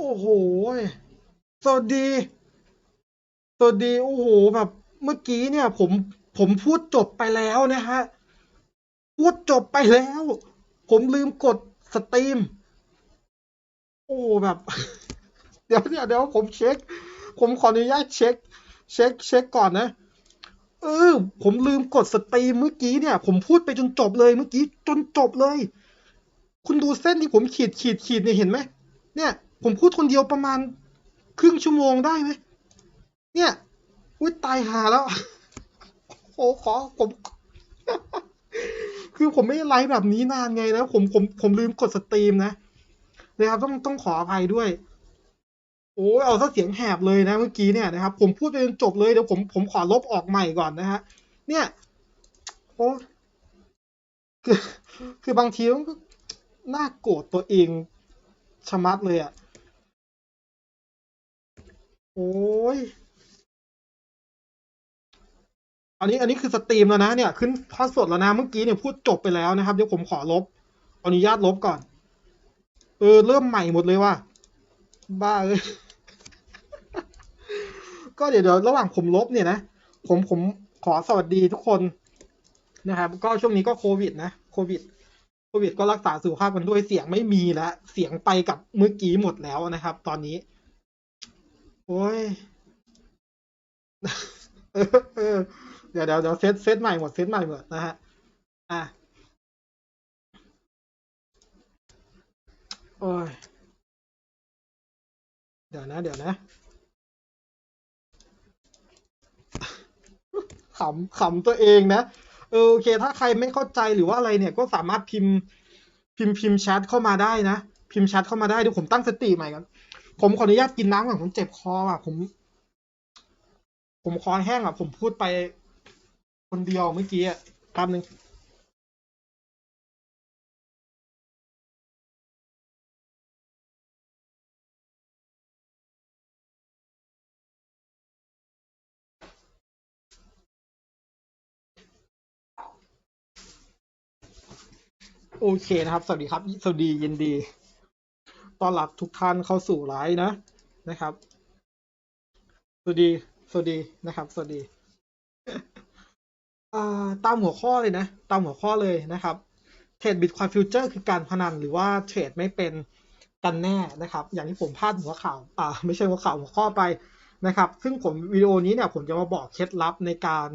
โอ้โหสวัสดีสวัสดีโอ้โหแบบเมื่อกี้เนี่ย ผมผมพูดจบไปแล้วนะฮะพูดจบไปแล้ว ผมลืมกดสตรีม โอ้แบบ เดี๋ยวเดี๋ยวเดี๋ยวผมเช็ค ผมขออนุญาตเช็ค เช็ค เช็คก่อนนะ เออ ผมลืมกดสตรีมเมื่อกี้เนี่ย ผมพูดไปจนจบเลยเมื่อกี้จนจบเลย คุณดูเส้นที่ผมขีดขีดขีดเนี่ยเห็นไหมเนี่ย ผมพูดคนเดียวประมาณครึ่งชั่วโมงได้ไหมเนี่ยอุ้ยตายหาแล้ว โอ้ขอผม คือผมไม่ไลฟ์แบบนี้นานไงนะผมผมผมลืมกดสตรีมนะนะครับต้องต้องขออภัยด้วย โอ้ยเอาซะเสียงแหบเลยนะเมื่อกี้เนี่ยนะครับ ผมพูดไปจนจบเลยเดี๋ยวผมผมขอลบออกใหม่ก่อนนะฮะเนี่ย โอ้คือคือบางทีมันก็น่าโกรธตัวเองชะมัดเลยอะ่ะ โอ้ย อันนี้อันนี้คือสตรีมแล้วนะเนี่ย ขึ้นทอดสดแล้วนะเมื่อกี้เนี่ยพูดจบไปแล้วนะครับ เดี๋ยวผมขอลบออนุญาตลบก่อน เออ เริ่มใหม่หมดเลยว่ะบ้าเลยก็เดี๋ยวเดี๋ยวระหว่างผมลบเนี่ยนะ ผมผมขอสวัสดีทุกคนนะครับ ก็ช่วงนี้ก็โควิดนะโควิดโควิดก็รักษาสุขภาพกันด้วยเสียงไม่มีแล้วเสียงไปกับเมื่อกี้หมดแล้วนะครับ ตอนนี้ โอ้ยเออเออเดี๋ยวเดี๋ยวเดี๋ยวเซตเซตใหม่หมดเซตใหม่หมดนะฮะ อะ โอ้ย เดี๋ยวนะ เดี๋ยวนะขำขำตัวเองนะ เออโอเค ถ้าใครไม่เข้าใจหรือว่าอะไรเนี่ย ก็สามารถพิมพ์ พิมพ์พิมพ์แชทเข้ามาได้นะ พิมพ์แชทเข้ามาได้เดี๋ยวผมตั้งสติใหม่กัน ผมขออนุญาตกินน้ำก่อนผมเจ็บคออะผม ผมคอแห้งอะ ผมพูดไปคนเดียวเมื่อกี้อะแป๊บนึงโอเคนะครับ สวัสดีครับ สวัสดียินดี ต้อนรับทุกท่านเข้าสู่ไลฟ์นะนะครับ สวัสดี สวัสดีนะครับ สวัสดีตามหัวข้อเลยนะ ตามหัวข้อเลยนะครับ เทรดบิตคอยฟิวเจอร์คือการพนันหรือว่าเทรดไม่เป็นกันแน่นะครับ อย่างที่ผมพาดหัวข่าว อ่า ไม่ใช่หัวข่าวหัวข้อไปนะครับ ซึ่งผมวิดีโอนี้เนี่ยผมจะมาบอกเคล็ดลับในการ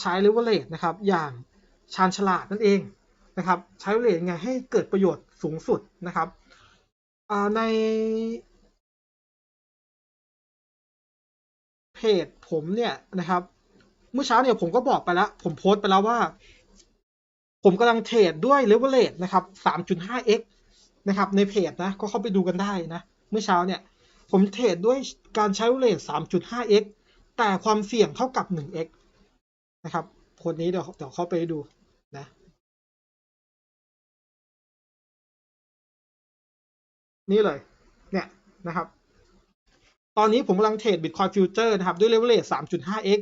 ใช้เลเวลเลนะครับ อย่างชาญฉลาดนั่นเองนะครับ ใช้เลเวลเลยังไงให้เกิดประโยชน์สูงสุดนะครับ ในเพจผมเนี่ยนะครับ เมื่อเช้าเนี่ยผมก็บอกไปแล้ว ผมโพสต์ไปแล้วว่า ผมกำลังเทรดด้วย leverage นะครับ 3.5x นะครับ ในเพจนะ ก็เข้าไปดูกันได้นะ เมื่อเช้าเนี่ย ผมเทรดด้วยการใช้ leverage 3.5x แต่ความเสี่ยงเท่ากับ 1x นะครับคนนี้เดี๋ยวเดี๋ยวเข้าไปดู นี่เลย เนี่ยนะครับ ตอนนี้ผมกำลังเทรด Bitcoin Future นะครับ ด้วย leverage 3.5x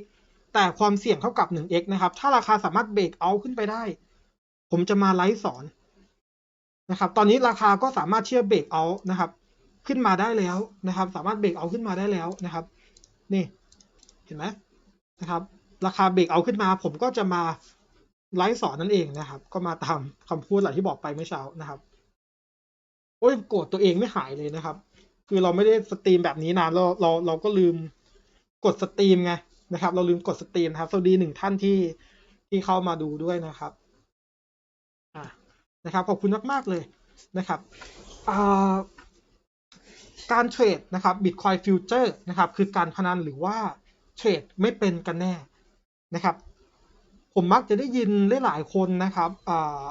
แต่ความเสี่ยงเท่ากับ 1x นะครับ ถ้าราคาสามารถเบรกเอาขึ้นไปได้ ผมจะมาไลฟ์สอนนะครับ ตอนนี้ราคาก็สามารถเชื่อเบรกเอานะครับ ขึ้นมาได้แล้วนะครับ สามารถเบรกเอาขึ้นมาได้แล้วนะครับ นี่เห็นไหมนะครับ ราคาเบรกเอาขึ้นมา ผมก็จะมาไลฟ์สอนนั่นเองนะครับ ก็มาตามคำพูดหลังที่บอกไปเมื่อเช้านะครับ โอ้ยโกรธตัวเองไม่หายเลยนะครับ คือเราไม่ได้สตรีมแบบนี้นานเราเราเราก็ลืมกดสตรีมไงนะครับ เราลืมกดสตรีมนะครับสวัสดีหนึ่งท่านที่ที่เข้ามาดูด้วยนะครับอ่านะครับขอบคุณมาก ๆ เลยนะครับอ่าการเทรดนะครับ Bitcoin Future นะครับ คือการพนันหรือว่าเทรดไม่เป็นกันแน่นะครับ ผมมักจะได้ยินหลายๆคนนะครับ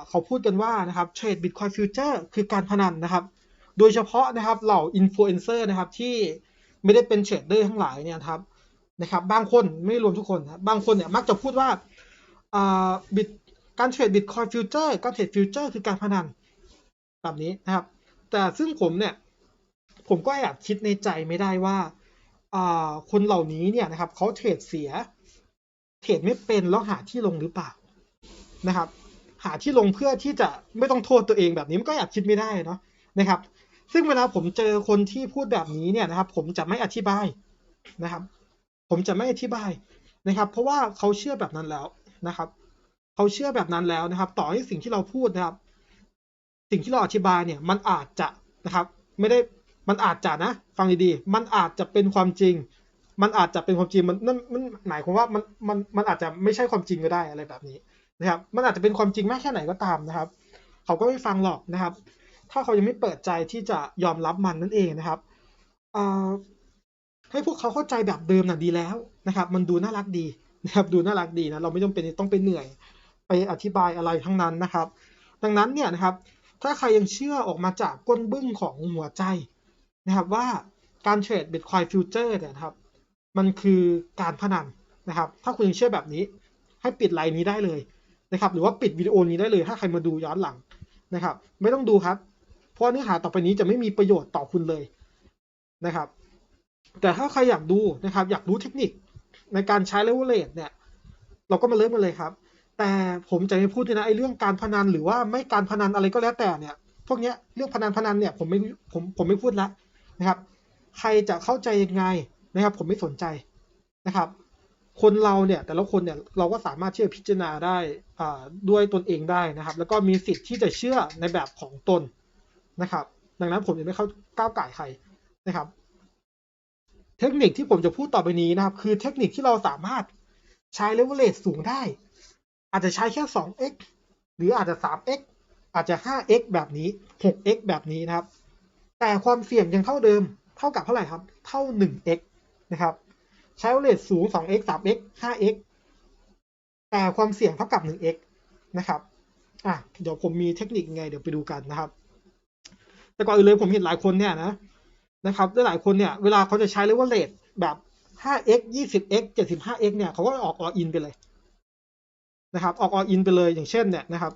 เขาพูดกันว่านะครับเทรด Bitcoin Future คือการพนันนะครับ โดยเฉพาะนะครับเหล่าอินฟลูเอนเซอร์นะครับที่ไม่ได้เป็นเทรดเดอร์ทั้งหลายเนี่ยครับนะครับ บางคนไม่รวมทุกคนนะบางคนเนี่ยมักจะพูดว่าบิตการเทรดบิตคอยฟิวเจอร์การเทรดฟิวเจอร์คือการพนันแบบนี้นะครับ แต่ซึ่งผมเนี่ยผมก็แอบคิดในใจไม่ได้ว่าคนเหล่านี้เนี่ยนะครับเขาเทรดเสีย เทรดไม่เป็นแล้วหาที่ลงหรือเปล่านะครับ หาที่ลงเพื่อที่จะไม่ต้องโทษตัวเองแบบนี้มันก็แอบคิดไม่ได้เนาะนะครับ ซึ่งเวลาผมเจอคนที่พูดแบบนี้เนี่ยนะครับ ผมจะไม่อธิบายนะครับ ผมจะไม่อธิบายนะครับ เพราะว่าเขาเชื่อแบบนั้นแล้วนะครับ เขาเชื่อแบบนั้นแล้วนะครับ ต่อให้สิ่งที่เราพูดนะครับ สิ่งที่เราอธิบายเนี่ย มันอาจจะนะครับ ไม่ได้มันอาจจะนะ ฟังดีๆ มันอาจจะเป็นความจริง มันอาจจะเป็นความจริงมันนั่นมันหมายความว่ามันมันมันอาจจะไม่ใช่ความจริงก็ได้อะไรแบบนี้นะครับ มันอาจจะเป็นความจริงมากแค่ไหนก็ตามนะครับ เขาก็ไม่ฟังหรอกนะครับ ถ้าเขายังไม่เปิดใจที่จะยอมรับมันนั่นเองนะครับให้พวกเขาเข้าใจแบบเดิมน่ะดีแล้วนะครับ มันดูน่ารักดีนะครับ ดูน่ารักดีนะเราไม่ต้องเป็นต้องไปเหนื่อย ไปอธิบายอะไรทั้งนั้นนะครับ ดังนั้นเนี่ยนะครับ ถ้าใครยังเชื่อออกมาจากก้นบึ้งของหัวใจนะครับว่าการเทรดบิตคอยฟิวเจอร์เนี่ยครับ มันคือการพนันนะครับ ถ้าคุณยังเชื่อแบบนี้ ให้ปิดไลน์นี้ได้เลยนะครับ หรือว่าปิดวิดีโอนี้ได้เลย ถ้าใครมาดูย้อนหลังนะครับ ไม่ต้องดูครับ เพราะเนื้อหาต่อไปนี้จะไม่มีประโยชน์ต่อคุณเลยนะครับ แต่ถ้าใครอยากดูนะครับ อยากรู้เทคนิคในการใช้เลเวลเลตเนี่ย เราก็มาเริ่มกันเลยครับ แต่ผมจะไม่พูดนะไอ้เรื่องการพนันหรือว่าไม่การพนันอะไรก็แล้วแต่เนี่ย พวกเนี้ยเรื่องพนันพนันเนี่ยผมไม่ผมผมไม่พูดละนะครับ ใครจะเข้าใจยังไง นะครับ ผมไม่สนใจนะครับ คนเราเนี่ยแต่ละคนเนี่ยเราก็สามารถเชื่อพิจารณาได้อ่าด้วยตนเองได้นะครับ แล้วก็มีสิทธิ์ที่จะเชื่อในแบบของตนนะครับ ดังนั้นผมจะไม่เข้าก้าวไก่ใครนะครับ เทคนิคที่ผมจะพูดต่อไปนี้นะครับ คือเทคนิคที่เราสามารถใช้เลเวลเลสูงได้ อาจจะใช้แค่ 2x หรืออาจจะ 3x อาจจะ 5x แบบนี้ 6x แบบนี้นะครับ แต่ความเสี่ยงยังเท่าเดิม เท่ากับเท่าไหร่ครับ เท่า 1x นะครับใช้เลทสูง 2x 3x 5x แต่ความเสี่ยงเท่ากับ 1x นะครับอะเดี๋ยวผมมีเทคนิคไงเดี๋ยวไปดูกันนะครับ แต่ก่อนอื่นเลยผมเห็นหลายคนเนี่ยนะนะครับหลายคนเนี่ยเวลาเขาจะใช้เลเวลเลทแบบ 5x 20x 75x เนี่ยเขาก็ออกออินไปเลยนะครับออกออินไปเลยอย่างเช่นเนี่ยนะครับ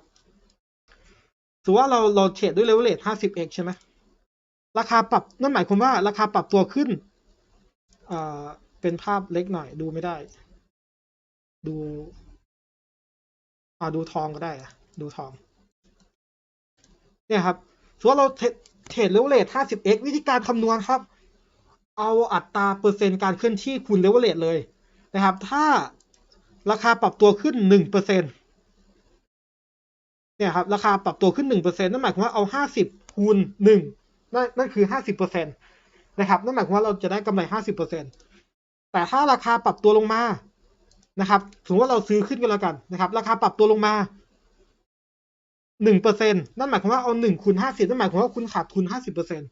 สมมติว่าเราเราเทรดด้วยเลเวลเลท 50x ใช่ไหมราคาปรับนั่นหมายความว่าราคาปรับตัวขึ้น เป็นภาพเล็กหน่อยดูไม่ได้ ดูอ่าดูทองก็ได้อะดูทอง เนี่ยครับสมมติว่าเราเทรดเลเวลเลท 50x วิธีการคำนวณครับ เอาอัตราเปอร์เซ็นต์การเคลื่อนที่คูณเลเวลเลทเลยนะครับ ถ้าราคาปรับตัวขึ้น 1%เนี่ยครับ ราคาปรับตัวขึ้น 1%นั่นหมายความว่าเอา 50คูณ1นั่นนั่นคือ 50% นะครับนั่นหมายความว่าเราจะได้กำไร 50%แต่ถ้าราคาปรับตัวลงมานะครับสมมติว่าเราซื้อขึ้นกันแล้วกันนะครับ ราคาปรับตัวลงมาหนึ่งเปอร์เซ็นนั่นหมายความว่าเอาหนึ่งคูณห้าสิบนั่นหมายความว่าคุณขาดทุนห้าสิบเปอร์เซ็น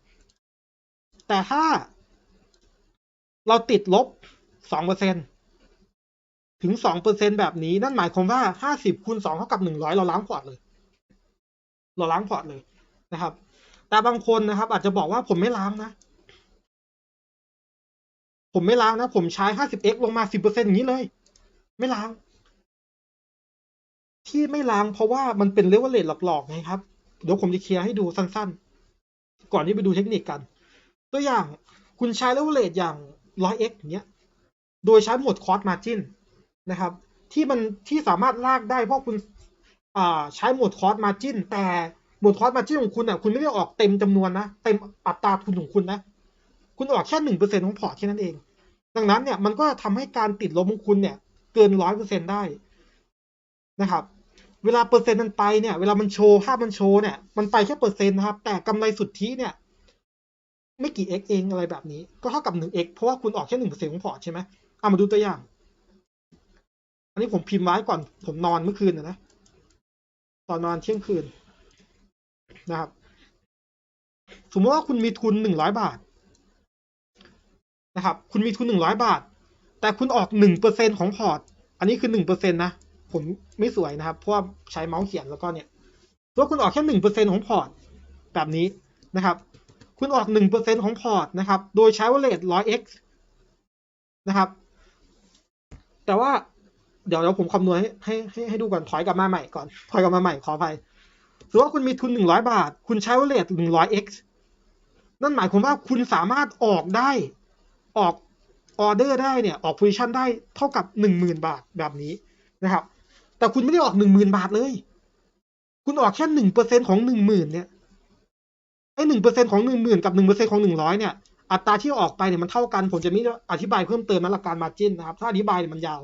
แต่ถ้าเราติดลบสองเปอร์เซ็นถึงสองเปอร์เซ็นแบบนี้ นั่นหมายความว่าห้าสิบคูณสองเท่ากับหนึ่งร้อยเราล้างพอร์ตเลย เราล้างพอร์ตเลยนะครับ แต่บางคนนะครับ อาจจะบอกว่าผมไม่ล้างนะ ผมไม่ล้างนะ ผมใช้ห้าสิบเอ็กลงมาสิบเปอร์เซ็นอย่างนี้เลย ไม่ล้าง ที่ไม่ล้างเพราะว่ามันเป็นเลเวลเลทหลอกๆไงครับ เดี๋ยวผมจะเคลียร์ให้ดูสั้นๆ ก่อนที่ไปดูเทคนิคกัน ตัวอย่างคุณใช้เลเวลเลทอย่าง 100x อย่างเงี้ย โดยใช้หมดคอร์สมาจินนะครับ ที่มันที่สามารถลากได้เพราะคุณใช้หมดคอร์สมาจินแต่หมดคอร์สมาจินของคุณเนี่ยคุณไม่ได้ออกเต็มจำนวนนะ เต็มอัตราทุนของคุณนะ คุณออกแค่หนึ่งเปอร์เซ็นของพอร์ตแค่นั้นเอง ดังนั้นเนี่ยมันก็ทำให้การติดลบของคุณเนี่ยเกินร้อยเปอร์เซ็นได้นะครับ เวลาเปอร์เซ็นต์มันไปเนี่ย เวลามันโชว์ภาพมันโชว์เนี่ยมันไปแค่เปอร์เซ็นต์นะครับ แต่กำไรสุทธิเนี่ย ไม่กี่ x เองอะไรแบบนี้ ก็เท่ากับหนึ่ง x เพราะว่าคุณออกแค่หนึ่งเปอร์เซ็นต์ของพอร์ตใช่ไหมเอามาดูตัวอย่าง อันนี้ผมพิมพ์ไว้ก่อนผมนอนเมื่อคืนนะนะตอนนอนเที่ยงคืนนะครับ สมมติว่าคุณมีทุนหนึ่งร้อยบาท นะครับ คุณมีทุนหนึ่งร้อยบาท แต่คุณออกหนึ่งเปอร์เซ็นของพอร์ต อันนี้คือหนึ่งเปอร์เซ็นตนะ ผมไม่สวยนะครับ เพราะว่าใช้เมาส์เขียนแล้วก็เนี่ยถ้าคุณออกแค่หนึ่งเปอร์เซ็นของพอร์ต แบบนี้นะครับ คุณออกหนึ่งเปอร์เซ็นของพอร์ตนะครับ โดยใช้วอลเล็ตร้อย x นะครับ แต่ว่าเดี๋ยวเดี๋ยวผมคำนวณให้ให้ให้ให้ดูก่อน ถอยกลับมาใหม่ก่อน ถอยกลับมาใหม่ ขออภัยสมมติว่าคุณมีทุนหนึ่งร้อยบาท คุณใช้วอลเล็ตหนึ่งร้อย x นั่นหมายความว่าคุณสามารถออกได้ ออกออเดอร์ได้เนี่ยออกโพซิชันได้เท่ากับหนึ่งหมื่นบาทแบบนี้นะครับ แต่คุณไม่ได้ออกหนึ่งหมื่นบาทเลย คุณออกแค่หนึ่งเปอร์เซ็นของหนึ่งหมื่นเนี่ยไอ้หนึ่งเปอร์เซ็นของหนึ่งหมื่นกับหนึ่งเปอร์เซ็นของหนึ่งร้อยเนี่ยอัตราที่ออกไปเนี่ยมันเท่ากันผมจะไมีอธิบายเพิ่มเติมนะหลักการมาจิ้นนะครับถ้าอธิบายมันยาว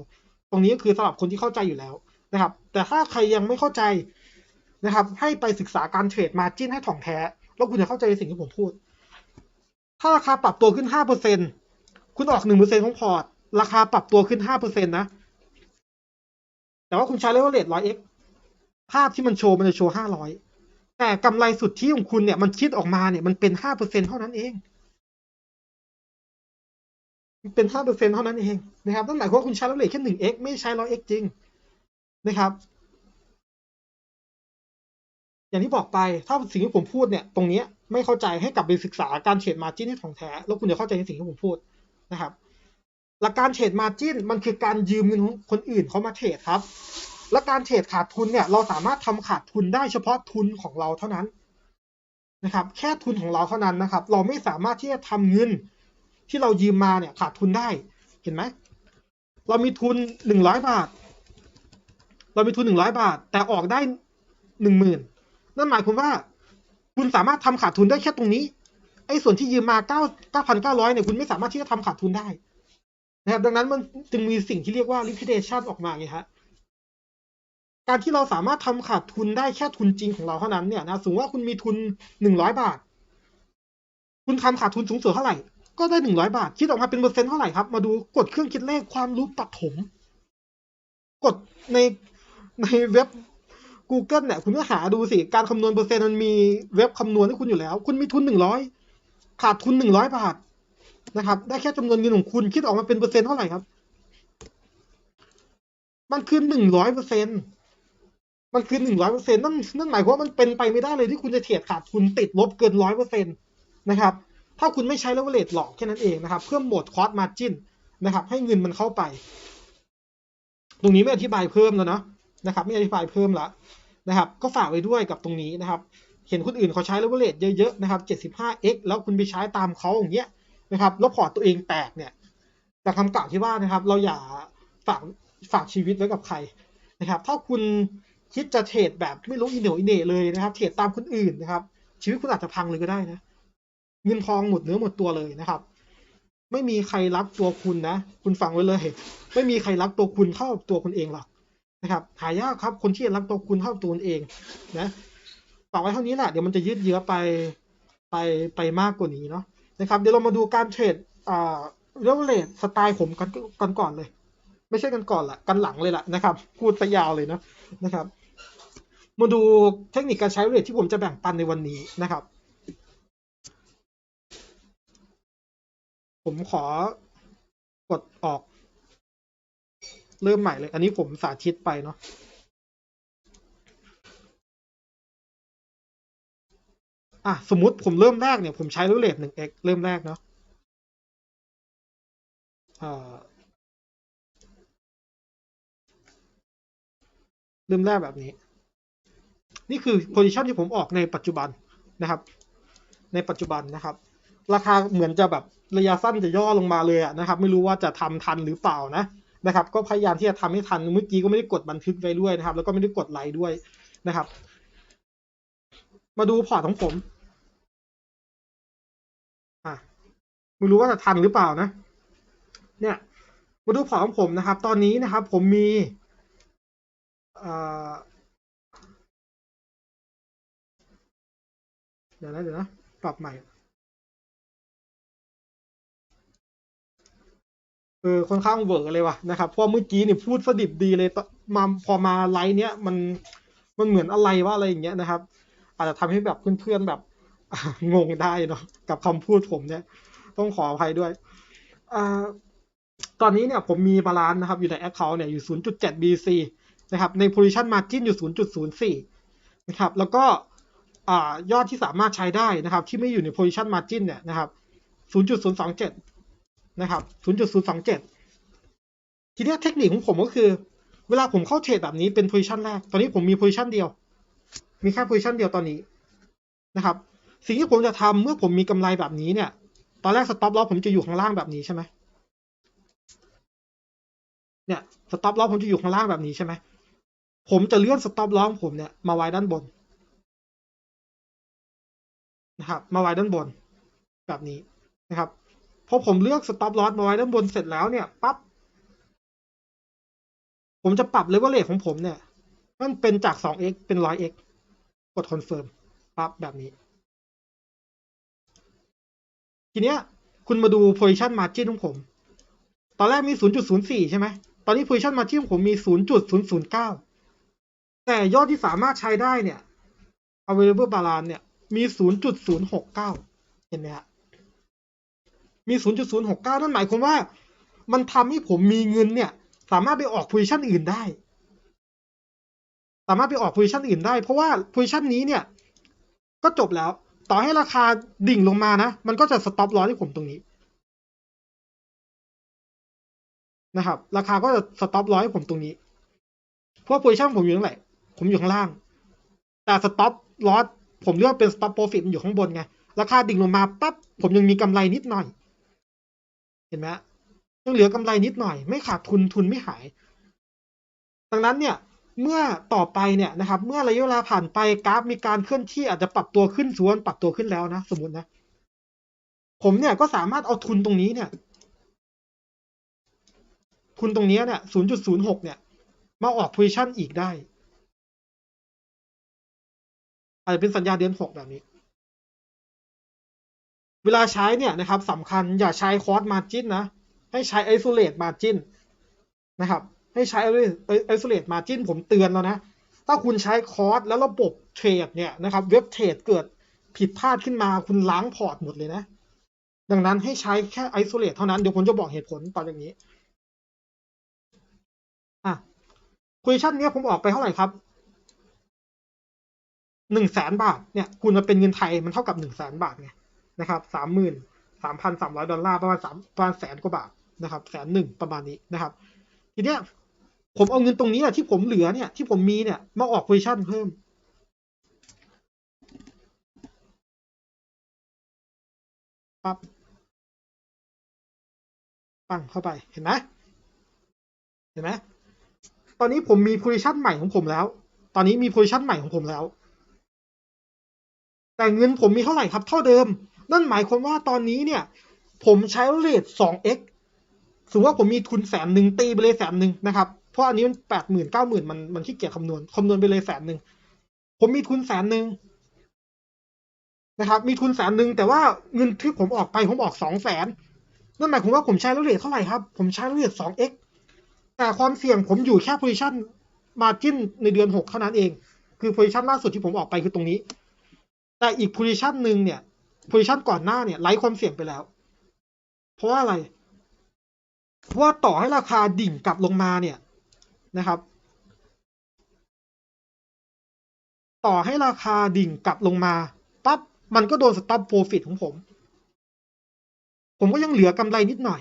ตรงนี้ก็คือสำหรับคนที่เข้าใจอยู่แล้วนะครับ แต่ถ้าใครยังไม่เข้าใจนะครับ ให้ไปศึกษาการเทรดมาจิ้นให้ถ่องแท้ แล้วคุณจะเข้าใจในสิ่งที่ผมพูด ถ้าราคาปรับตัวขึ้นห้าเปอร์เซ็น คุณออกหนึ่งเปอร์เซ็นของพอร์ต ราคาปรับตัวขึ้นห้าเปอร์เซ็นนะ แต่ว่าคุณใช้เลเวลเลทร้อยเอ็กภาพที่มันโชว์มันจะโชว์ห้าร้อยแต่กำไรสุดทธิของคุณเนี่ยมันคิดออกมาเนี่ยมันเป็นห้าเปอร์เซ็นเท่านั้นเองเป็นห้าเปอร์เซ็นเท่านั้นเองนะครับนั่นหมายความว่าคุณใช้เลเวลเลทแค่หนึ่งเอ็กไม่ใช้ร้อยเอ็กจริงนะครับ อย่างที่บอกไปถ้าสิ่งที่ผมพูดเนี่ย ตรงนี้ไม่เข้าใจให้กลับไปศึกษาการเทรดมาจิ้นให้ถ่องแท้ แล้วคุณจะเข้าใจในสิ่งที่ผมพูด นะครับหลักการเทรดมาจิ้นมันคือการยืมเงินคนอื่นเขามาเทรดครับ และการเทรดขาดทุนเนี่ยเราสามารถทำขาดทุนได้เฉพาะทุนของเราเท่านั้นนะครับ แค่ทุนของเราเท่านั้นนะครับ เราไม่สามารถที่จะทำเงินที่เรายืมมาเนี่ยขาดทุนได้เห็นไหมเรามีทุนหนึ่งร้อยบาท เรามีทุนหนึ่งร้อยบาท แต่ออกได้หนึ่งหมื่นนั่นหมายความว่า คุณสามารถทำขาดทุนได้แค่ตรงนี้ อ้ส่วนที่ยืมมาเก้าเก้าพันเก้าร้อยเนี่ยคุณไม่สามารถที่จะทำขาดทุนได้ นะครับ ดังนั้นมันจึงมีสิ่งที่เรียกว่า liquidation ออกมาไงฮะการที่เราสามารถทำขาดทุนได้แค่ทุนจริงของเราเท่านั้นเนี่ยนะสมมติว่าคุณมีทุนหนึ่งร้อยบาท คุณทำขาดทุนสูงสุดเท่าไหร่ ก็ได้หนึ่งร้อยบาท คิดออกมาเป็นเปอร์เซ็นต์เท่าไหร่ครับ มาดูกดเครื่องคิดเลขความรู้ปฐมกดในในเว็บ Google เนี่ยคุณก็หาดูสิ การคำนวณเปอร์เซ็นต์มันมีเว็บคำนวณให้คุณอยู่แล้ว คุณมีทุนหนึ่งร้อย ขาดทุนหนึ่งร้อยบาทนะครับ ได้แค่จำนวนเงินของคุณคิดออกมาเป็นเปอร์เซ็นต์เท่าไหร่ครับ มันคือหนึ่งร้อยเปอร์เซ็นต์มันคือหนึ่งร้อยเปอร์เซ็นต์นั่นนั่นหมายความว่ามันเป็นไปไม่ได้เลยที่คุณจะเทรดขาดทุนติดลบเกินร้อยเปอร์เซ็นต์นะครับ ถ้าคุณไม่ใช้เลเวลเลทหลอกแค่นั้นเองนะครับ เพื่อโหมดคอร์สมาจินนะครับ ให้เงินมันเข้าไป ตรงนี้ไม่อธิบายเพิ่มแล้วเนาะนะครับ ไม่อธิบายเพิ่มละนะครับ ก็ฝากไว้ด้วยกับตรงนี้นะครับ เห็นคนอื่นเขาใช้เลเวลเลทเยอะๆนะครับ 75x แล้วคุณไปใช้ตามเขาอย่างเงี้ยนะครับแล้วพอร์ตตัวเองแตกเนี่ยจากคำกล่าวที่ว่านะครับ เราอย่าฝากฝากชีวิตไว้กับใครนะครับ ถ้าคุณคิดจะเทรดแบบไม่รู้อีเหนียวอีเหน่เลยนะครับ เทรดตามคนอื่นนะครับ ชีวิตคุณอาจจะพังเลยก็ได้นะเงินทองหมดเนื้อหมดตัวเลยนะครับ ไม่มีใครรักตัวคุณนะ คุณฟังไว้เลย ไม่มีใครรักตัวคุณเท่าตัวคุณเองหรอกนะครับ หายากครับ คนที่รักตัวคุณเท่าตัวคุณเองนะ ฝากไว้เท่านี้แหละเดี๋ยวมันจะยืดเยื้อไปไปไปมากกว่านี้เนาะนะครับ เดี๋ยวเรามาดูการเทรดอ่าเรื่องเลทสไตล์ผมกันกันก่อนเลย ไม่ใช่กันก่อนละกันหลังเลยละนะครับ พูดไปยาวเลยเนาะนะครับ มาดูเทคนิคการใช้เลทที่ผมจะแบ่งปันในวันนี้นะครับ ผมขอกดออก เริ่มใหม่เลย อันนี้ผมสาธิตไปเนาะ อะสมมติผมเริ่มแรกเนี่ยผมใช้รูเลทหนึ่ง x เริ่มแรกเนาะเริ่มแรกแบบนี้ นี่คือโพซิชันที่ผมออกในปัจจุบันนะครับ ในปัจจุบันนะครับ ราคาเหมือนจะแบบระยะสั้นจะย่อลงมาเลยอะนะครับ ไม่รู้ว่าจะทำทันหรือเปล่านะนะครับ ก็พยายามที่จะทำให้ทันเมื่อกี้ก็ไม่ได้กดบันทึกไว้ด้วยนะครับ แล้วก็ไม่ได้กดไลค์ด้วยนะครับ มาดูพอร์ตของผม ไม่รู้ว่าจะทันหรือเปล่านะ เนี่ยมาดูพอร์ตของผมนะครับ ตอนนี้นะครับ ผมมีเดี๋ยวนะเดี๋ยวนะปรับใหม่เออค่อนข้างเวอร์เลยว่ะนะครับเพราะเมื่อกี้เนี่ยพูดสดิบดีเลยมาพอมาไลน์เนี้ยมันมันเหมือนอะไรว่าอะไรอย่างเงี้ยนะครับ อาจจะทำให้แบบเพื่อนๆแบบงงได้เนาะกับคำพูดผมเนี่ย ต้องขออภัยด้วยอตอนนี้เนี่ยผมมีบาลานซ์นะครับ อยู่ใน Account เนี่ยอยู่ 0.7 BC นะครับ ใน Position Margin อยู่ 0.04 นะครับ แล้วก็ยอดที่สามารถใช้ได้นะครับ ที่ไม่อยู่ใน Position Margin เนี่ยนะครับ 0.027 นะครับ 0.027 ทีนี้เทคนิคของผมก็คือ เวลาผมเข้าเทรดแบบนี้เป็น Position แรก ตอนนี้ผมมี Position เดียว มีแค่ Position เดียวตอนนี้นะครับ สิ่งที่ผมจะทำเมื่อผมมีกำไรแบบนี้เนี่ย ตอนแรกสต็อปล็อสผมจะอยู่ข้างล่างแบบนี้ใช่ไหมเนี่ยสต็อปล็อสผมจะอยู่ข้างล่างแบบนี้ใช่ไหมผมจะเลื่อนสต็อปล็อสผมเนี่ยมาไว้ด้านบนนะครับ มาไว้ด้านบนแบบนี้นะครับพอผมเลือก stop loss มาไว้ด้านบนเสร็จแล้วเนี่ยปั๊บผมจะปรับ leverage ของผมเนี่ย มันเป็นจาก 2x เป็น 100x กด confirm ปั๊บแบบนี้ ทีเนี้ยคุณมาดู position margin ของผม ตอนแรกมี 0.04 ใช่ไหม ตอนนี้ position margin ของผมมี 0.009 แต่ยอดที่สามารถใช้ได้เนี่ย available balance เนี่ย มี 0.069 เห็นไหมฮะ มี 0.069 นั่นหมายความว่า มันทำให้ผมมีเงินเนี่ย สามารถไปออก position อื่นได้ สามารถไปออก position อื่นได้ เพราะว่า position นี้เนี่ย ก็จบแล้ว ต่อให้ราคาดิ่งลงมานะ มันก็จะ stop loss ให้ผมตรงนี้นะครับ ราคาก็จะ stop loss ให้ผมตรงนี้เพราะ position ผมอยู่ตรงไหนผมอยู่ข้างล่าง แต่ stop loss ผมเลือกเป็น stop profit มันอยู่ข้างบนไงราคาดิ่งลงมาปั๊บผมยังมีกำไรนิดหน่อย เห็นไหมยังเหลือกำไรนิดหน่อย ไม่ขาดทุนทุนไม่หาย ดังนั้นเนี่ย เมื่อต่อไปเนี่ยนะครับ เมื่อระยะเวลาผ่านไปกราฟมีการเคลื่อนที่อาจจะปรับตัวขึ้นสวนปรับตัวขึ้นแล้วนะ สมมตินะ ผมเนี่ยก็สามารถเอาทุนตรงนี้เนี่ย ทุนตรงนี้เนี่ย0.06เนี่ย มาออก position อีกได้ อาจจะเป็นสัญญาเดือนหกแบบนี้ เวลาใช้เนี่ยนะครับสำคัญอย่าใช้คอร์สมาจินนะ ให้ใช้ isolate margin นะครับ ให้ใช้ isolate margin ผมเตือนแล้วนะ ถ้าคุณใช้คอร์สแล้วระบบเทรดเนี่ยนะครับเว็บเทรดเกิดผิดพลาดขึ้นมาคุณล้างพอร์ตหมดเลยนะ ดังนั้นให้ใช้แค่ isolate เท่านั้น เดี๋ยวผมจะบอกเหตุผลตอนอย่างนี้อะ position เนี้ยผมออกไปเท่าไหร่ครับหนึ่งแสนบาทเนี่ยคุณมาเป็นเงินไทยมันเท่ากับหนึ่งแสนบาทไงนะครับสามหมื่นสามพันสามร้อยดอลลาร์ประมาณสามประมาณแสนกว่าบาทนะครับแสนหนึ่งประมาณนี้นะครับ ทีเนี้ย ผมเอาเงินตรงนี้แหละที่ผมเหลือเนี่ยที่ผมมีเนี่ยมาออก position เพิ่ม ปั๊บ ปั้งเข้าไป เห็นไหมเห็นไหมตอนนี้ผมมี position ใหม่ของผมแล้ว ตอนนี้มี position ใหม่ของผมแล้ว แต่เงินผมมีเท่าไหร่ครับเท่าเดิม นั่นหมายความว่าตอนนี้เนี่ย ผมใช้เรท 2x สมมติว่าผมมีทุนแสนหนึ่งตีไปเลยแสนหนึ่งนะครับ เพราะอันนี้มันแปดหมื่นเก้าหมื่นมันมันขี้เกียจคำนวณคำนวณไปเลยแสนหนึ่งผมมีทุนแสนหนึ่งนะครับ มีทุนแสนหนึ่งแต่ว่าเงินที่ผมออกไปผมออกสองแสนนั่นหมายความว่าผมใช้เรทเท่าไหร่ครับ ผมใช้เรท 2x แต่ความเสี่ยงผมอยู่แค่ position margin ในเดือนหกเท่านั้นเอง คือ position ล่าสุดที่ผมออกไปคือตรงนี้ แต่อีก position หนึ่งเนี่ย position ก่อนหน้าเนี่ยไร้ความเสี่ยงไปแล้ว เพราะว่าอะไร เพราะว่าต่อให้ราคาดิ่งกลับลงมาเนี่ย นะครับ ต่อให้ราคาดิ่งกลับลงมาปั๊บมันก็โดน stop profit ของผม ผมก็ยังเหลือกำไรนิดหน่อย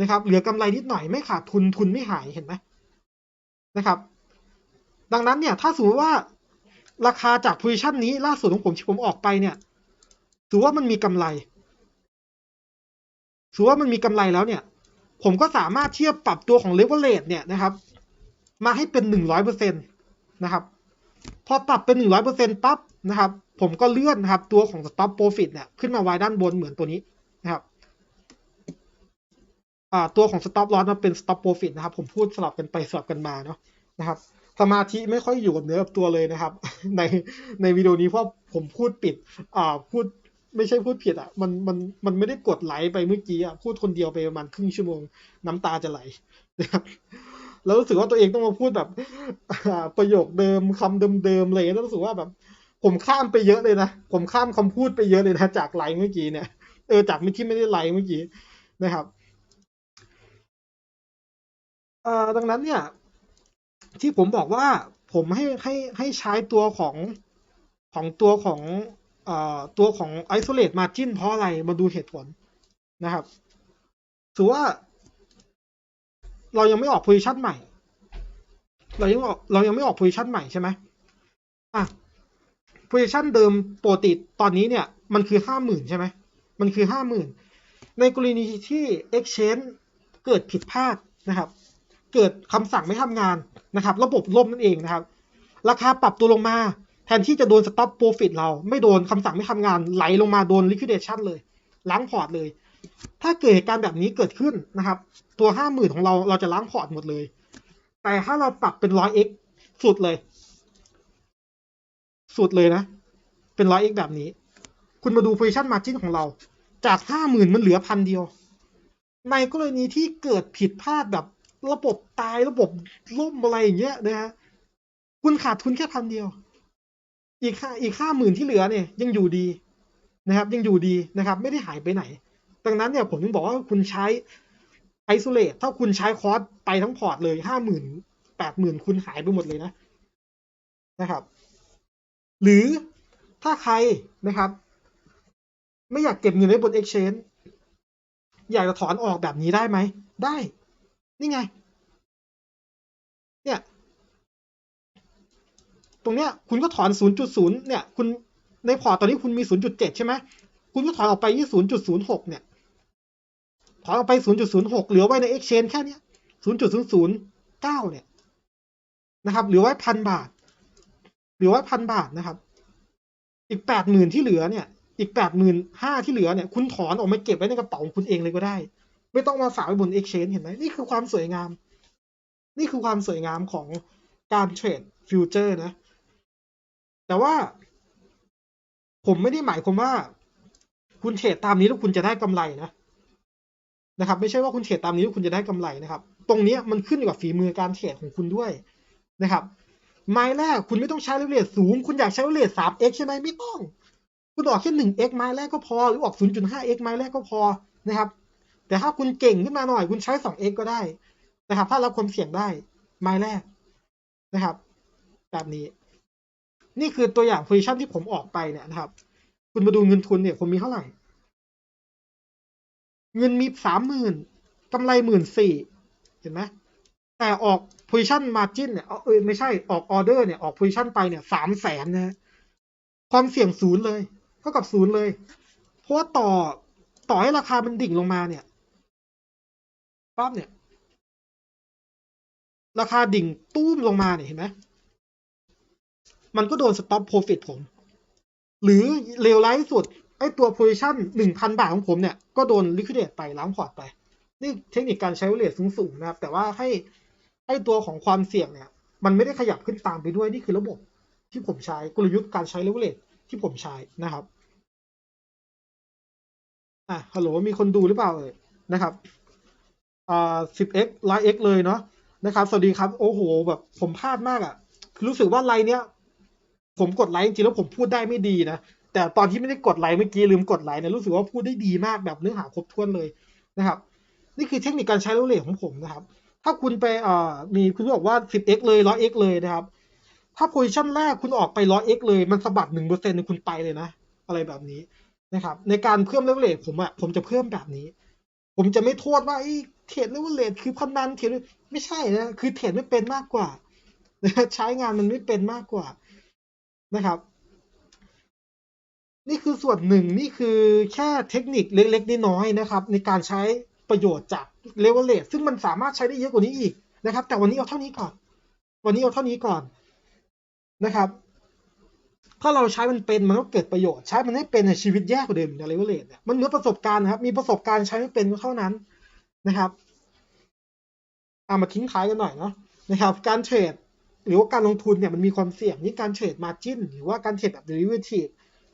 นะครับ เหลือกำไรนิดหน่อยไม่ขาดทุนทุนไม่หายเห็นไหมนะครับ ดังนั้นเนี่ยถ้าสมมติว่าราคาจาก position นี้ล่าสุดของผมที่ผมออกไปเนี่ยถือว่ามันมีกำไรถือว่ามันมีกำไรแล้วเนี่ย ผมก็สามารถเทียบปรับตัวของ leverage เนี่ยนะครับ มาให้เป็นหนึ่งร้อยเปอร์เซ็นตนะครับ พอปรับเป็นหนึ่งร้อยเปอร์เซ็นปั๊บนะครับ ผมก็เลื่อนนะครับ ตัวของ stop profit เนี่ยขึ้นมาไว้ด้านบนเหมือนตัวนี้นะครับอ่าตัวของ stop loss มันเป็น stop profit นะครับ ผมพูดสลับกันไปสลับกันมาเนาะนะครับสมาธิไม่ค่อยอยู่กับเนื้อกับตัวเลยนะครับ ในในวิดีโอนี้เพราะผมพูดปิด อ่าพูดไม่ใช่พูดผิดอะมันมันมันไม่ได้กดไลค์ไปเมื่อกี้อะพูดคนเดียวไปประมาณครึ่งชั่วโมง น้ำตาจะไหลนะครับ แล้วรู้สึกว่าตัวเองต้องมาพูดแบบประโยคเดิมคำเดิมๆเลยแล้วรู้สึกว่าแบบ ผมข้ามไปเยอะเลยนะผมข้ามคำพูดไปเยอะเลยนะจากไลค์เมื่อกี้เนี่ยเออจากไม่ที่ไม่ได้ไลค์เมื่อกี้นะครับเอ่อดังนั้นเนี่ย ที่ผมบอกว่าผมให้ให้ให้ใช้ตัวของของตัวของเอ่อตัวของ isolate margin เพราะอะไรมาดูเหตุผลนะครับถือว่า เรายังไม่ออก position ใหม่ เรายังออกเรายังไม่ออก position ใหม่ใช่ไหมอะ position เดิมปกติตอนนี้เนี่ยมันคือห้าหมื่นใช่ไหมมันคือห้าหมื่นในกรณีที่ exchange เกิดผิดพลาดนะครับ เกิดคำสั่งไม่ทำงานนะครับ ระบบล่มนั่นเองนะครับ ราคาปรับตัวลงมา แทนที่จะโดน stop profit เราไม่โดนคำสั่งไม่ทำงานไหลลงมาโดน liquidation เลย ล้างพอร์ตเลย ถ้าเกิดเหตุการณ์แบบนี้เกิดขึ้นนะครับ ตัวห้าหมื่นของเราเราจะล้างพอร์ตหมดเลย แต่ถ้าเราปรับเป็นร้อย x สุดเลย สุดเลยนะ เป็นร้อย x แบบนี้ คุณมาดู position margin ของเรา จากห้าหมื่นมันเหลือพันเดียว ในกรณีที่เกิดผิดพลาดแบบระบบตายระบบล่มอะไรอย่างเงี้ยนะฮะคุณขาดทุนแค่พันเดียว อีกห้าอีกห้าหมื่นที่เหลือเนี่ยยังอยู่ดีนะครับ ยังอยู่ดีนะครับ ไม่ได้หายไปไหน ดังนั้นเนี่ยผมถึงบอกว่าคุณใช้ไอโซเลตถ้าคุณใช้คอร์สไปทั้งพอร์ตเลยห้าหมื่นแปดหมื่นคุณหายไปหมดเลยนะนะครับ หรือถ้าใครนะครับ ไม่อยากเก็บเงินไว้บน Exchange อยากจะถอนออกแบบนี้ได้ไหม ได้ นี่ไง เนี่ย ตรงเนี้ยคุณก็ถอน 0.0 เนี่ย คุณในพอร์ตตอนนี้คุณมี 0.7 ใช่ไหม คุณก็ถอนออกไปที่ 0.06 เนี่ย ถอนออกไป 0.06 เหลือไว้ใน Exchange แค่เนี้ย0.009 เนี่ยนะครับเหลือไว้พันบาท เหลือไว้พันบาทนะครับ อีกแปดหมื่นที่เหลือเนี่ย อีกแปดหมื่นห้าที่เหลือเนี่ย คุณถอนออกมาเก็บไว้ในกระเป๋าของคุณเองเลยก็ได้ ไม่ต้องมาฝากไว้บน Exchange เห็นไหมนี่คือความสวยงาม นี่คือความสวยงามของการเทรดฟิวเจอร์นะ แต่ว่า ผมไม่ได้หมายความว่า คุณเทรดตามนี้แล้วคุณจะได้กำไรนะ นะครับ ไม่ใช่ว่าคุณเทรดตามนี้คุณจะได้กำไรนะครับ ตรงนี้มันขึ้นอยู่กับฝีมือการเทรดของคุณด้วยนะครับไม้แรกคุณไม่ต้องใช้เลเวลสูง คุณอยากใช้เลเวล 3x ใช่ไหมไม่ต้อง คุณออกแค่ 1x ไม้แรกก็พอ หรือออก 0.5x ไม้แรกก็พอนะครับ แต่ถ้าคุณเก่งขึ้นมาหน่อย คุณใช้ 2x ก็ได้นะครับ ถ้ารับความเสี่ยงได้ไม้แรกนะครับ แบบนี้ นี่คือตัวอย่าง position ที่ผมออกไปเนี่ยนะครับ คุณมาดูเงินทุนเนี่ยผมมีเท่าไหร่ เงินมีสามหมื่นกำไรหมื่นสี่เห็นไหมแต่ออก position margin เนี่ยเออไม่ใช่ออก order เนี่ยออก position ไปเนี่ยสามแสนนะฮะความเสี่ยงศูนย์เลยเท่ากับศูนย์เลยเพราะว่าต่อต่อให้ราคามันดิ่งลงมาเนี่ยปั๊บเนี่ย ราคาดิ่งตุ้มลงมาเนี่ยเห็นไหมมันก็โดน stop profit ผม หรือเลวร้ายที่สุด ไอตัว position หนึ่งพันบาทของผมเนี่ย ก็โดน liquidate ไปล้างพอร์ตไป นี่เทคนิคการใช้เลทสูงๆนะครับ แต่ว่าให้ไอตัวของความเสี่ยงเนี่ย มันไม่ได้ขยับขึ้นตามไปด้วย นี่คือระบบที่ผมใช้กลยุทธ์การใช้เลเวลที่ผมใช้นะครับอะฮัลโหลมีคนดูหรือเปล่าเอ่ยนะครับอ่า 10x 100x เลยเนาะนะครับ สวัสดีครับ โอ้โห แบบ ผมพลาดมากอะ่ะ คือรู้สึกว่าไลน์เนี้ย ผมกดไลค์จริงๆแล้วผมพูดได้ไม่ดีนะ แต่ตอนที่ไม่ได้กดไลค์เมื่อกี้ลืมกดไลค์เนี่ยรู้สึกว่าพูดได้ดีมากแบบเนื้อหาครบถ้วนเลยนะครับ นี่คือเทคนิคการใช้เลเวลของผมนะครับ ถ้าคุณไปเอ่อมีคุณบอกว่า 10x เลย 100x เลยนะครับ ถ้าโพซิชันแรกคุณออกไป 100x เลยมันสะบัด1%เปอร์เซ็นต์คุณไปเลยนะ อะไรแบบนี้นะครับ ในการเพิ่มเลเวลผมอะผมจะเพิ่มแบบนี้ ผมจะไม่โทษว่าไอ้เทรดเลเวลคือพนันเทรดไม่ใช่นะคือเทรดไม่เป็นมากกว่าใช้งานมันไม่เป็นมากกว่านะครับ นี่คือส่วนหนึ่งนี่คือแค่เทคนิคเล็กๆน้อยๆนะครับ ในการใช้ประโยชน์จากเลเวลเลซึ่งมันสามารถใช้ได้เยอะกว่านี้อีกนะครับ แต่วันนี้เอาเท่านี้ก่อน วันนี้เอาเท่านี้ก่อนนะครับ ถ้าเราใช้มันเป็นมันก็เกิดประโยชน์ใช้มันให้เป็นในชีวิตแย่กว่าเดิมในเลเวลเลเนี่ยมันเหมือนประสบการณ์นะครับ มีประสบการณ์ใช้ไม่เป็นก็เท่านั้นนะครับเอามาทิ้งท้ายกันหน่อยเนาะนะครับ การเทรดหรือว่าการลงทุนเนี่ยมันมีความเสี่ยงนี่การเทรดมาร์จิ้นหรือว่าการเทรดแบบ derivative เท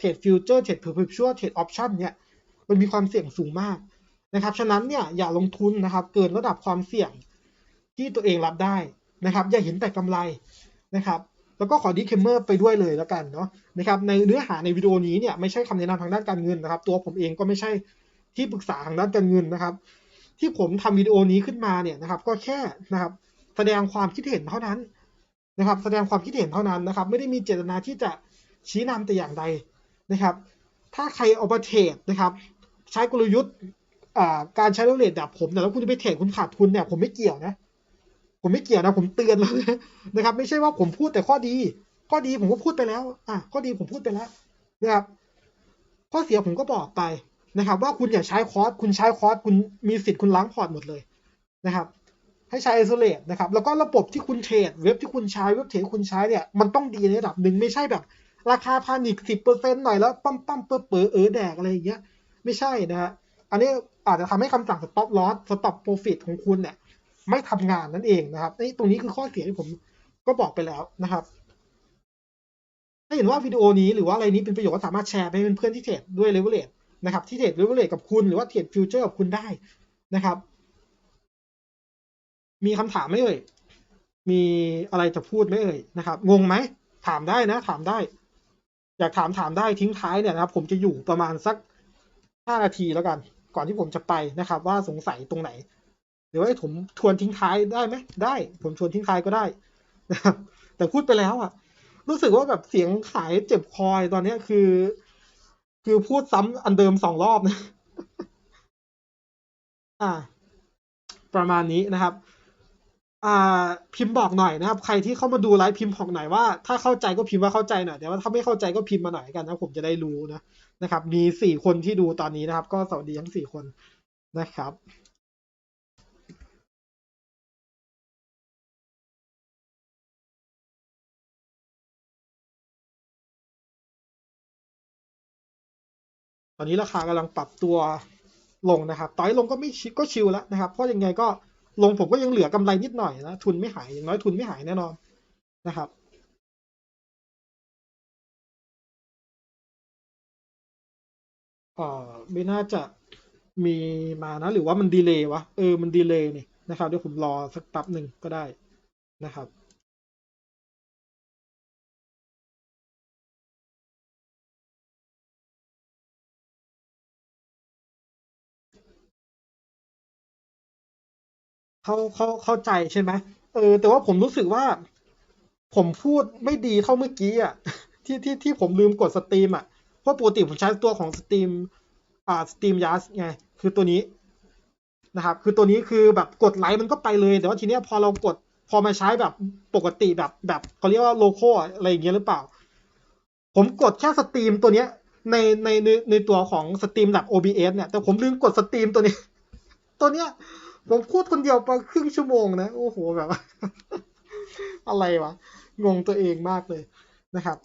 ทรดฟิวเจอร์เทรด perpetual เทรด option เนี่ยมันมีความเสี่ยงสูงมากนะครับ ฉะนั้นเนี่ยอย่าลงทุนนะครับ เกินระดับความเสี่ยงที่ตัวเองรับได้นะครับ อย่าเห็นแต่กำไรนะครับ แล้วก็ขอดีเคมเมอร์ไปด้วยเลยแล้วกันเนาะนะครับ ในเนื้อหาในวิดีโอนี้เนี่ยไม่ใช่คำแนะนำทางด้านการเงินนะครับ ตัวผมเองก็ไม่ใช่ที่ปรึกษาทางด้านการเงินนะครับ ที่ผมทำวิดีโอนี้ขึ้นมาเนี่ยนะครับ ก็แค่นะครับแสดงความคิดเห็นเท่านั้นนะครับ แสดงความคิดเห็นเท่านั้นนะครับ ไม่ได้มีเจตนาที่จะชี้นำแต่อย่างใด นะครับ ถ้าใครเอาไปเทรดนะครับ ใช้กลยุทธ์การใช้เลเวลแบบผมแต่แล้วคุณจะไปเทรดคุณขาดทุนเนี่ยผมไม่เกี่ยวนะ ผมไม่เกี่ยวนะ ผมเตือนเลยนะครับ ไม่ใช่ว่าผมพูดแต่ข้อดี ข้อดีผมก็พูดไปแล้ว อะข้อดีผมพูดไปแล้วนะครับ ข้อเสียผมก็บอกไปนะครับ ว่าคุณอย่าใช้คอร์สคุณใช้คอร์สคุณมีสิทธิ์คุณล้างพอร์ตหมดเลยนะครับ ให้ใช้ isolate นะครับ แล้วก็ระบบที่คุณเทรดเว็บที่คุณใช้เว็บเทรดคุณใช้เนี่ยมันต้องดีในระดับหนึ่งไม่ใช่แบบ ราคาพานิกสิบเปอร์เซ็นต์หน่อยแล้วปั๊มปั๊มเปอร์เปอเออแดกอะไรอย่างเงี้ย ไม่ใช่นะฮะอันนี้อาจจะทำให้คำสั่ง stop loss stop profit ของคุณเนี่ยไม่ทำงานนั่นเองนะครับนี่ตรงนี้คือข้อเสียที่ผมก็บอกไปแล้วนะครับ ถ้าเห็นว่าวิดีโอนี้หรือว่าอะไรนี้เป็นประโยชน์ก็สามารถแชร์ไปให้เพื่อนที่เทรดด้วยเลเวลเลทนะครับที่เทรดเลเวลเลทกับคุณหรือว่าเทรดฟิวเจอร์กับคุณได้นะครับ มีคำถามไหมเอ่ยมีอะไรจะพูดไหมเอ่ยนะครับ งงไหมถามได้นะ ถามได้ อยากถามถามได้ทิ้งท้ายเนี่ยนะครับผมจะอยู่ประมาณสักห้านาทีแล้วกัน ก่อนที่ผมจะไปนะครับ ว่าสงสัยตรงไหนหรือว่าให้ผมทวนทิ้งท้ายได้ไหมได้ ผมชวนทิ้งท้ายก็ได้นะครับแต่พูดไปแล้วอะ รู้สึกว่าแบบเสียงขายเจ็บคอยตอนเนี้ยคือ คือพูดซ้ำอันเดิมสองรอบนะอ่า ประมาณนี้นะครับ พิมพ์บอกหน่อยนะครับ ใครที่เข้ามาดูไลฟ์พิมพ์บอกหน่อยว่าถ้าเข้าใจก็พิมพ์ว่าเข้าใจหน่อยแต่ว่าถ้าไม่เข้าใจก็พิมพ์มาหน่อยกันนะผมจะได้รู้นะนะครับ มีสี่คนที่ดูตอนนี้นะครับ ก็สวัสดีทั้งสี่คนนะครับตอนนี้ราคากำลังปรับตัวลงนะครับ ต่อยลงก็ไม่ก็ชิลแล้วนะครับ เพราะยังไงก็ ลงผมก็ยังเหลือกำไรนิดหน่อยนะทุนไม่หายอย่างน้อยทุนไม่หายแน่นอนนะครับเอ่อไม่น่าจะมีมานะ หรือว่ามันดีเลย์วะเออมันดีเลย์นี่นะครับเดี๋ยวผมรอสักตับหนึ่งก็ได้นะครับ เข้าเข้าเข้าใจใช่ไหมเออ แต่ว่าผมรู้สึกว่า ผมพูดไม่ดีเท่าเมื่อกี้อะที่ที่ที่ผมลืมกดสตรีมอะเพราะปกติผมใช้ตัวของสตรีมอ่าสตรีมยัสไงคือตัวนี้นะครับ คือตัวนี้คือแบบกดไลค์มันก็ไปเลย แต่ว่าทีเนี้ยพอเรากดพอมาใช้แบบปกติแบบแบบเขาเรียกว่าโลโก้อะไรอย่างเงี้ยหรือเปล่า ผมกดแค่สตรีมตัวเนี้ยในในในในตัวของสตรีมแบบ OBS เนี่ยแต่ผมลืมกดสตรีมตัวนี้ ตัวเนี้ย ผมพูดคนเดียวไปครึ่งชั่วโมงนะ โอ้โหแบบ อะไรวะ งงตัวเองมากเลยนะครับ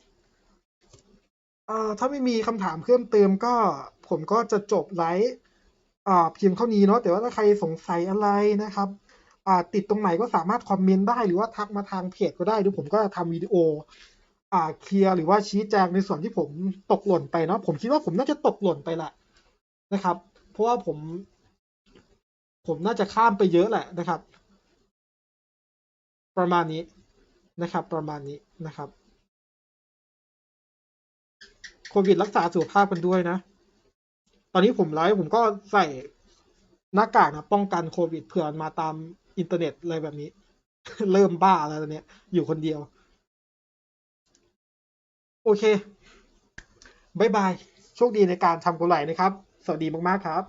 ถ้าไม่มีคำถามเพิ่มเติมก็ ผมก็จะจบไลฟ์เพียงเท่านี้เนาะแต่ว่าถ้าใครสงสัยอะไรนะครับติดตรงไหนก็สามารถคอมเมนต์ได้หรือว่าทักมาทางเพจก็ได้ดี๋ยวผมก็จะทำวิดีโอเคลียร์หรือว่าชี้แจงในส่วนที่ผมตกหล่นไปเนาะผมคิดว่าผมน่าจะตกหล่นไปละนะครับ เพราะว่าผม ผมน่าจะข้ามไปเยอะแหละนะครับ ประมาณนี้นะครับ ประมาณนี้นะครับโควิดรักษาสุขภาพกันด้วยนะ ตอนนี้ผมไลฟ์ผมก็ใส่หน้ากากนะป้องกันโควิดเผื่อมาตามอินเทอร์เน็ตอะไรแบบนี้ เริ่มบ้าแล้วตอนเนี้ยอยู่คนเดียว โอเคบายบาย โชคดีในการทำกำไรนะครับ สวัสดีมาก ๆ ครับ